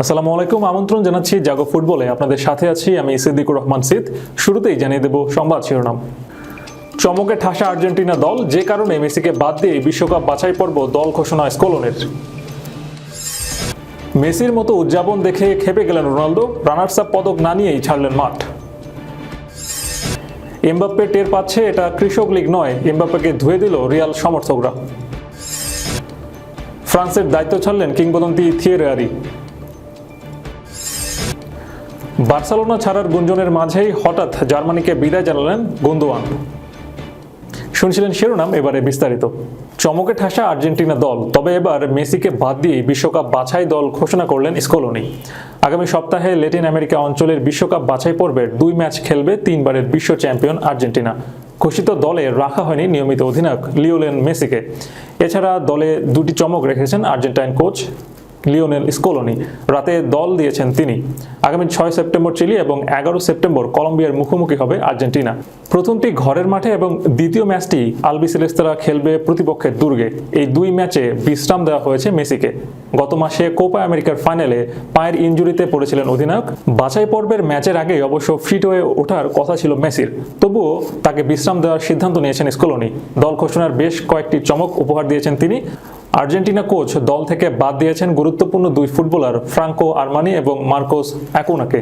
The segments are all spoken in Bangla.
আসসালামু আলাইকুম, আমন্ত্রণ জানাচ্ছি জাগো ফুটবলে। আপনাদের সাথে আছি আমি সিদ্দিকুর রহমান সিদ। শুরুতেই জানিয়ে দেব সংবাদ শিরোনাম। চমকে ঠাসা আর্জেন্টিনা দল, যে কারণে মেসিকে বাদ দিয়ে বিশ্বকাপ বাছাই পর্ব দল ঘোষণা স্কোলনের। মেসির মতো উদযাপন দেখে খেপে গেলেন রোনালদো রানার্স আপ পদক না নিয়েই ছাড়লেন মাঠ। এমবাপ্পে টের পাচ্ছে এটা কৃষক লীগ নয়, এমবাপ্পেকে ধুয়ে দিল রিয়াল সমর্থকরা। ফ্রান্সের দায়িত্ব ছাড়লেন কিংবদন্তি থিয়েরে আরি বার্সেলোনা ছাড়ার গুঞ্জনের মাঝেই হঠাৎ জার্মানিকে বিদায় জানালেন গুন্দোয়ান শুনছিলেন শিরোনাম, এবারে বিস্তারিত। চমকে ঠাসা আর্জেন্টিনা দল, তবে এবার মেসিকে বাদ দিয়ে বিশ্বকাপ বাছাই দল ঘোষণা করলেন স্কোলনি। আগামী সপ্তাহে ল্যাটিন আমেরিকা অঞ্চলের বিশ্বকাপ বাছাই পর্বের দুই ম্যাচ খেলবে তিনবারের বিশ্ব চ্যাম্পিয়ন আর্জেন্টিনা। ঘোষিত দলে রাখা হয়নি নিয়মিত অধিনায়ক লিওলেন মেসিকে। এছাড়া দলে দুটি চমক রেখেছেন আর্জেন্টাইন কোচ লিওনেল স্কোলনি। রাতে দল দিয়েছেন তিনি। আগামী ছয় সেপ্টেম্বর চিলি এবং এগারো সেপ্টেম্বর কলম্বিয়ার মুখোমুখি হবে আর্জেন্টিনা। প্রথমটি ঘরের মাঠে এবং দ্বিতীয় ম্যাচটি আলবি সেলেস্তারা খেলবে প্রতিপক্ষের দুর্গে। এই দুই ম্যাচে বিশ্রাম দেওয়া হয়েছে মেসিকে। গত মাসে কোপা আমেরিকার ফাইনালে পায়ের ইঞ্জুরিতে পড়েছিলেন অধিনায়ক। বাছাই পর্বের ম্যাচের আগে অবশ্য ফিট হয়ে ওঠার কথা ছিল মেসির। তবুও তাকে বিশ্রাম দেওয়ার সিদ্ধান্ত নিয়েছেন স্কোলনি। দল ঘোষণার বেশ কয়েকটি চমক উপহার দিয়েছেন তিনি। আর্জেন্টিনা কোচ দল থেকে বাদ দিয়েছেন গুরুত্বপূর্ণ দুই ফুটবলার, ফ্রাঙ্কো আরমানি এবং মার্কোস অ্যাকুনাকে।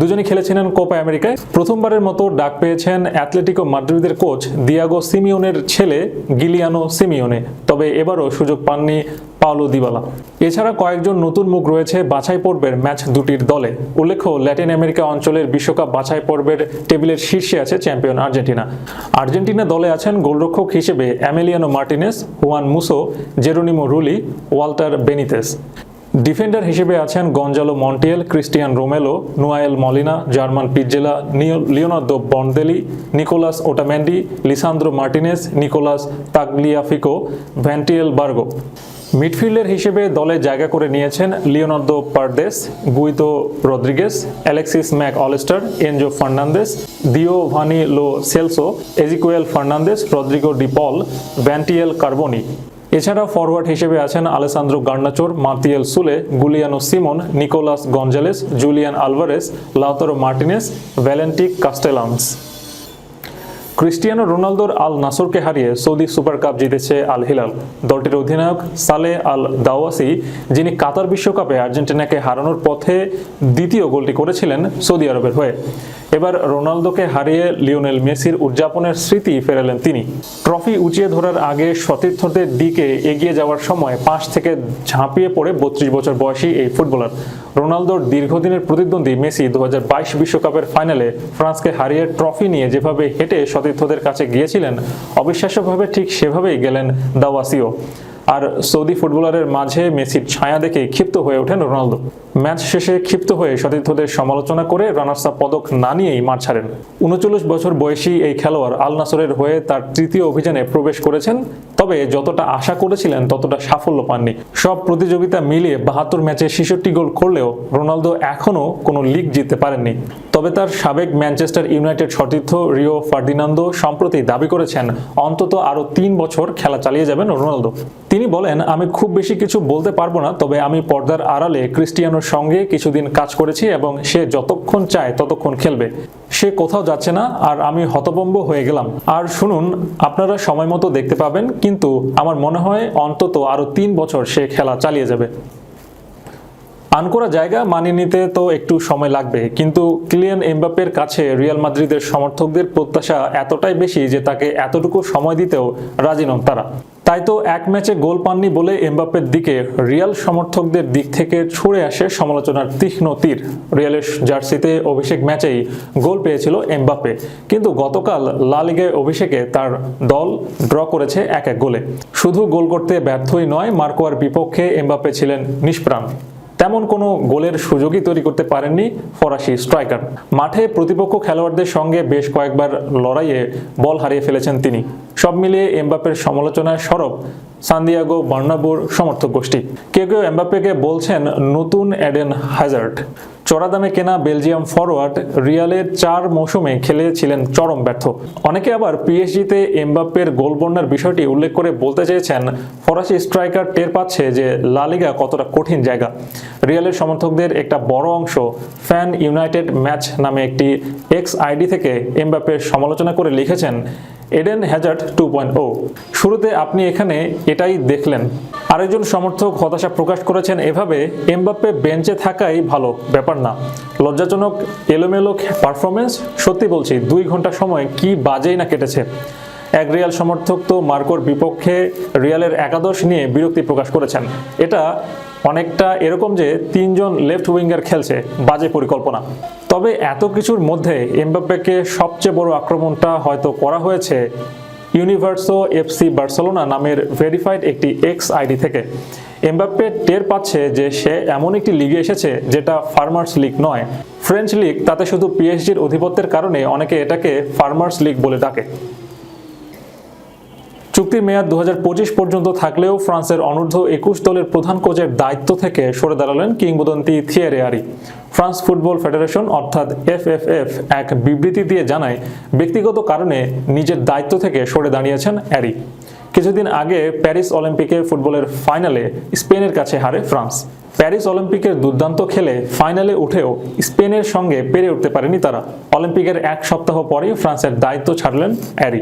দুজনই খেলেছিলেন কোপা আমেরিকায়। প্রথমবারের মতো ডাক পেয়েছেন অ্যাথলেটিকো মাদ্রিদের কোচ দিয়াগো সিমিওনের ছেলে গিলিয়ানো সিমিওনে। তবে এবারও সুযোগ পাননি পাওলো দিবালা। এছাড়া কয়েকজন নতুন মুখ রয়েছে বাছাই পর্বের ম্যাচ দুটির দলে। উল্লেখ্য, ল্যাটিন আমেরিকা অঞ্চলের বিশ্বকাপ বাছাই পর্বের টেবিলের শীর্ষে আছে চ্যাম্পিয়ন আর্জেন্টিনা। আর্জেন্টিনা দলে আছেন গোলরক্ষক হিসেবে Emiliano Martinez, Juan Musso, Geronimo Rulli, Walter Benitez. Defender হিসেবে আছেন Gonzalo Montiel, Cristian Romero, Nahuel Molina, German Pezzella Leonardo Balerdi, Nicolas Otamendi, Lisandro Martinez, Nicolas Tagliafico, Valentin Barco. Midfielder হিসেবে দলে জায়গা করে নিয়েছেন Leonardo Paredes, Guido Rodriguez, Alexis Mac Allister, Enzo Fernandez, Giovani Lo Celso, Ezequiel Fernandez, Rodrigo De Paul, Valentin Carboni. এছাড়া ফরওয়ার্ড হিসেবে আছেন Alessandro গার্নাচোর Matias Soule, Giuliano Simeone, Nicolas Gonzalez, Julian Alvarez, Lautaro Martinez Valentin Castellanos. Cristiano রোনালদোর আল নাসরকে হারিয়ে সৌদি সুপার কাপ জিতেছে আল হিলাল। দলটির অধিনায়ক সালে আল দাওয়াসি, যিনি কাতার বিশ্বকাপে আর্জেন্টিনাকে হারানোর পথে দ্বিতীয় গোলটি করেছিলেন সৌদি আরবের হয়ে। এবার রোনালদোকে হারিয়ে লিওনেল মেসির উদযাপনের স্মৃতি ফেরালেন তিনি। ট্রফি উঁচিয়ে ধরার আগে সতীর্থদের দিকে এগিয়ে যাওয়ার সময় পাঁচ থেকে ঝাঁপিয়ে পড়ে বত্রিশ বছর বয়সী এই ফুটবলার। রোনালদোর দীর্ঘদিনের প্রতিদ্বন্দ্বী মেসি দু বিশ্বকাপের ফাইনালে ফ্রান্সকে হারিয়ে ট্রফি নিয়ে যেভাবে হেঁটে সতীর্থদের কাছে গিয়েছিলেন, অবিশ্বাস্যভাবে ঠিক সেভাবেই গেলেন দাওয়াসিও। আর সৌদি ফুটবলারের মাঝে মেসির ছায়া দেখে ক্ষিপ্ত হয়ে ওঠেন রোনালদো। ম্যাচ শেষে ক্ষিপ্ত হয়ে সতীর্থদের সমালোচনা করে রানার্স পদক না নিয়েই মাঠ ছাড়েন। উনচল্লিশ বছর বয়সী এই খেলোয়াড় আল নাসরের হয়ে তার তৃতীয় অভিযানে প্রবেশ করেছেন, তবে যতটা আশা করেছিলেন ততটা সাফল্য পাননি। সব প্রতিযোগিতা মিলিয়ে বাহাত্তর ম্যাচে ছেষট্টি গোল করলেও রোনালদো এখনও কোনো লিগ জিততে পারেননি। তবে তার সাবেক ম্যানচেস্টার ইউনাইটেড সতীর্থ রিও ফার্দিনান্দো সম্প্রতি দাবি করেছেন, অন্তত আরও তিন বছর খেলা চালিয়ে যাবেন রোনালদো। তিনি বলেন, আমি খুব বেশি কিছু বলতে পারব না, তবে আমি পর্দার আড়ালে ক্রিস্টিয়ানোর সঙ্গে কিছুদিন কাজ করেছি এবং সে যতক্ষণ চায় ততক্ষণ খেলবে। সে কোথাও যাচ্ছে না, আর আমি হতভম্ব হয়ে গেলাম। আর শুনুন, আপনারা সময় মতো দেখতে পাবেন, কিন্তু আমার মনে হয় অন্তত আরও তিন বছর সে খেলা চালিয়ে যাবে। আনকোরা জায়গা মানিয়ে নিতে তো একটু সময় লাগবে, কিন্তু ক্লিয়ান এমবাপের কাছে রিয়াল মাদ্রিদের সমর্থকদের প্রত্যাশা এতটাই বেশি যে তাকে এতটুকু সময় দিতেও রাজি নন তারা। তাই তো এক ম্যাচে গোল পাননি বলে এমবাপ্পের দিকে রিয়াল সমর্থকদের দিক থেকে ছুড়ে আসে সমালোচনার তীক্ষ্ণ তীর। রিয়ালের জার্সিতে অভিষেক ম্যাচেই গোল পেয়েছিল এমবাপ্পে। কিন্তু গতকাল লা লিগায় অভিষেকে তার দল ড্র করেছে এক এক গোলে। শুধু গোল করতে ব্যর্থই নয়, মার্কোয়ার বিপক্ষে এমবাপ্পে ছিলেন নিষ্প্রাণ। তেমন কোনো গোলের সুযোগই তৈরি করতে পারেননি ফরাসি স্ট্রাইকার। মাঠে প্রতিপক্ষ খেলোয়াড়দের সঙ্গে বেশ কয়েকবার লড়াইয়ে বল হারিয়ে ফেলেছেন তিনি। সব মিলিয়ে এমবাপ্পের সমালোচনায় সরব সান্দিয়াগো বার্নাবোর সমর্থক গোষ্ঠী। কেউ কেউ এমবাপ্পেকে বলছেন, নতুন অ্যাডেন হ্যাজার্ড চড়া দামে কেনা বেলজিয়াম ফরওয়ার্ড রিয়ালের চার মৌসুমে খেলেছিলেন চরম ব্যর্থ। অনেকে আবার পিএসজিতে এমবাপ্পের গোলবন্যার বিষয়টি উল্লেখ করে বলতে চেয়েছেন, ফরাসি স্ট্রাইকার টের পাচ্ছে যে লালিগা কতটা কঠিন জায়গা। রিয়ালের সমর্থকদের একটা বড় অংশ ফ্যান ইউনাইটেড ম্যাচ নামে একটি এক্স আইডি থেকে এমবাপ্পের সমালোচনা করে লিখেছেন Eden Hazard two point O শুরুতে আপনি এখানে এটাই দেখলেন। আরেকজন সমর্থক হতাশা প্রকাশ করেছেন এভাবে এমবাপ্পে বেঞ্চে থাকাই ভালো, ব্যাপার না। লজ্জাজনক এলোমেলো পারফরমেন্স সত্যি বলছি, দুই ঘণ্টা সময় কি বাজেই না কেটেছে। এক রিয়াল সমর্থক তো মার্কোর বিপক্ষে রিয়ালের একাদশ নিয়ে বিরক্তি প্রকাশ করেছেন। এটা অনেকটা এরকম যে তিনজন লেফট উইঙ্গার খেলছে, বাজে পরিকল্পনা। তবে এত কিছুর মধ্যে এমবাপ্পেকে সবচেয়ে বড় আক্রমণটা হয়তো করা হয়েছে ইউনিভার্সো এফসি বার্সেলোনা নামের ভেরিফাইড একটি এক্স আইডি থেকে। এমবাপ্পে টের পাচ্ছে যে সে এমন একটি লিগে এসেছে যেটা ফার্মার্স লিগ নয়। ফ্রেঞ্চ লিগ তাতে শুধু পিএসজির অধিপত্যের কারণে অনেকে এটাকে ফার্মার্স লিগ বলে ডাকে। চুক্তির মেয়াদ দুহাজার পঁচিশ পর্যন্ত থাকলেও ফ্রান্সের অনূর্ধ্ব একুশ দলের প্রধান কোচের দায়িত্ব থেকে সরে দাঁড়ালেন কিংবদন্তি থিয়েরে আরি। ফ্রান্স ফুটবল ফেডারেশন, অর্থাৎ এফএফএফ, এক বিবৃতি দিয়ে জানায়, ব্যক্তিগত কারণে নিজের দায়িত্ব থেকে সরে দাঁড়িয়েছেন অ্যারি। কিছুদিন আগে প্যারিস অলিম্পিকে ফুটবলের ফাইনালে স্পেনের কাছে হারে ফ্রান্স। প্যারিস অলিম্পিকের দুর্দান্ত খেলে ফাইনালে উঠেও স্পেনের সঙ্গে পেরে উঠতে পারেনি তারা। অলিম্পিকের এক সপ্তাহ পরেই ফ্রান্সের দায়িত্ব ছাড়লেন অ্যারি।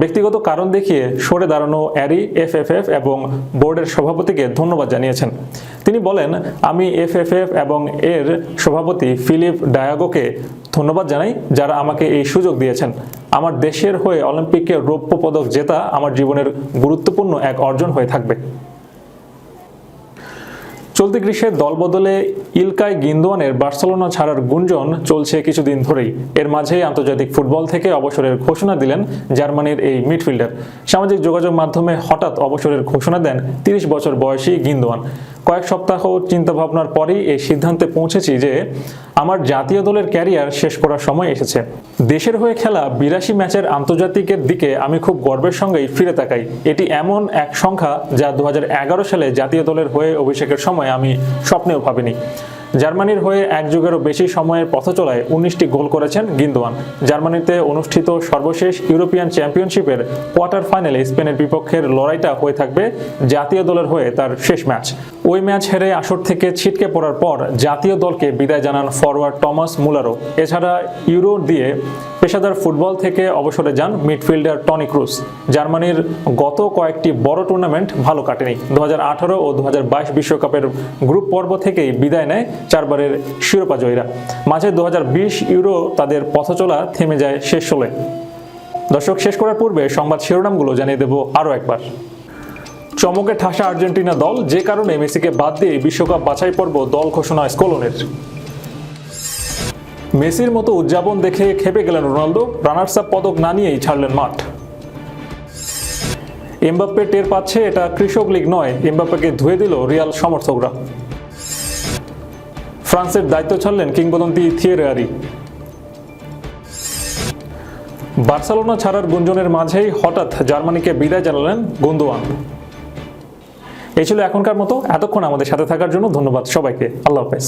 ব্যক্তিগত কারণ দেখিয়ে সরে দাঁড়ানো অ্যারি এফএফএফ এবং বোর্ডের সভাপতিকে ধন্যবাদ জানিয়েছেন। তিনি বলেন, আমি এফএফএফ এবং এর সভাপতি ফিলিপ ডায়াগোকে ধন্যবাদ জানাই, যারা আমাকে এই সুযোগ দিয়েছেন। আমার দেশের হয়ে অলিম্পিকে রৌপ্য পদক জেতা আমার জীবনের গুরুত্বপূর্ণ এক অর্জন হয়ে থাকবে। চলতি গ্রীষ্মের দলবদলে ইলকাই গিন্দোয়ানের বার্সেলোনা ছাড়ার গুঞ্জন চলছে কিছুদিন ধরেই। এর মাঝেই আন্তর্জাতিক ফুটবল থেকে অবসরের ঘোষণা দিলেন জার্মানির এই মিডফিল্ডার। সামাজিক যোগাযোগ মাধ্যমে হঠাৎ অবসরের ঘোষণা দেন তিরিশ বছর বয়সী গিন্দোয়ান। কয়েক সপ্তাহ চিন্তা ভাবনার পরেই এই সিদ্ধান্তে পৌঁছেছি যে আমার জাতীয় দলের ক্যারিয়ার শেষ করার সময় এসেছে। দেশের হয়ে খেলা বিরাশি ম্যাচের আন্তর্জাতিকের দিকে আমি খুব গর্বের সঙ্গেই ফিরে তাকাই। এটি এমন এক সংখ্যা যা দু হাজার এগারো সালে জাতীয় দলের হয়ে অভিষেকের সময় আমি স্বপ্নেও ভাবিনি। জার্মানির হয়ে এক যুগেরও বেশি সময়ের পথ চলায় উনিশটি গোল করেছেন গিন্দোয়ান। জার্মানিতে অনুষ্ঠিত সর্বশেষ ইউরোপিয়ান চ্যাম্পিয়নশিপের কোয়ার্টার ফাইনালে স্পেনের বিপক্ষের লড়াইটা হয়ে থাকবে জাতীয় দলের হয়ে তার শেষ ম্যাচ। ওই ম্যাচ হেরে আসর থেকে ছিটকে পড়ার পর জাতীয় দলকে বিদায় জানান ফরওয়ার্ড টমাস মুলারো এছাড়া ইউরো দিয়ে পেশাদার ফুটবল থেকে অবসরে যান মিডফিল্ডার টনি ক্রুস জার্মানির গত কয়েকটি বড় টুর্নামেন্ট ভালো কাটেনি। দু হাজার আঠারো ও দু বিশ্বকাপের গ্রুপ পর্ব থেকেই বিদায় নেয় চারবারের শিরোপা জয়ীরা। মাঝে দু হাজার বিশ ইউরো তাদের পথচলা থেমে যায় শেষ ষোলোয়। দর্শক, শেষ করার পূর্বে সংবাদ শিরোনামগুলো জানিয়ে দেব আরও একবার। চমকে ঠাসা আর্জেন্টিনা দল যে কারণে মেসিকে বাদ দিয়ে বিশ্বকাপ বাছাই পর্ব দল ঘোষণা স্কোলনের। মেসির মতো উদযাপন দেখে খেপে গেলেন রোনালদো। রানার্স আপ পদক না নিয়েই ছাড়লেন মাঠ। এমবাপ্পে টের পাচ্ছে এটা কৃষক লীগ নয়, এমবাপ্পেকে ধুয়ে দিল রিয়াল সমর্থকরা। ফ্রান্সের দায়িত্ব ছাড়লেন কিংবদন্তি থিয়েরারি বার্সেলোনা ছাড়ার গুঞ্জনের মাঝেই হঠাৎ জার্মানিকে বিদায় জানালেন গুন্দোয়ান। এই ছিল এখনকার মতো, এতক্ষণ আমাদের সাথে থাকার জন্য ধন্যবাদ সবাইকে, আল্লাহ হাফেজ।